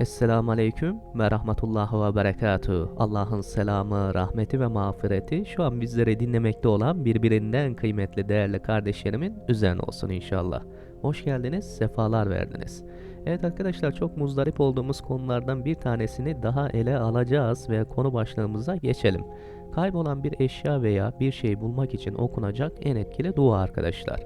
Esselamu Aleyküm ve Rahmetullahi ve Berekatuhu. Allah'ın selamı, rahmeti ve mağfireti şu an bizleri dinlemekte olan birbirinden kıymetli değerli kardeşlerimin üzerine olsun inşallah. Hoş geldiniz, sefalar verdiniz. Evet arkadaşlar çok muzdarip olduğumuz konulardan bir tanesini daha ele alacağız ve konu başlığımıza geçelim. Kaybolan bir eşya veya bir şey bulmak için okunacak en etkili dua arkadaşlar.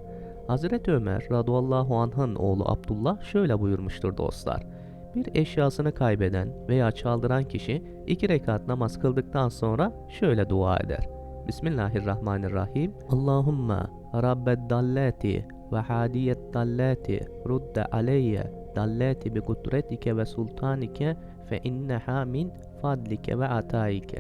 Hazreti Ömer radıyallahu anh'ın oğlu Abdullah şöyle buyurmuştur dostlar. Bir eşyasını kaybeden veya çaldıran kişi iki rekat namaz kıldıktan sonra şöyle dua eder. Bismillahirrahmanirrahim. Allahümme Rabbed dallati ve hadiyet dallati rudde aleyye dallati bi kudretike ve sultanike fe inneha min fadlike ve ataike.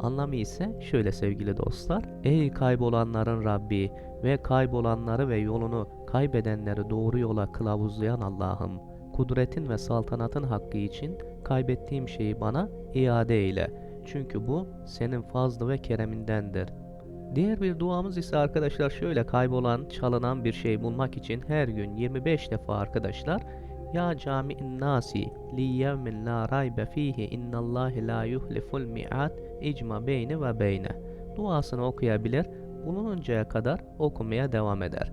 Anlamı ise şöyle sevgili dostlar. Ey kaybolanların Rabbi ve kaybolanları ve yolunu kaybedenleri doğru yola kılavuzlayan Allah'ım kudretin ve saltanatın hakkı için kaybettiğim şeyi bana iade eyle. Çünkü bu senin fazlı ve keremindendir. Diğer bir duamız ise arkadaşlar şöyle kaybolan, çalınan bir şey bulmak için her gün 25 defa arkadaşlar Ya cami'in nasi li yevmin la raybe fihi innallahi la yuhliful mi'at icma beyni ve beyne duasını okuyabilir, bulununcaya kadar okumaya devam eder.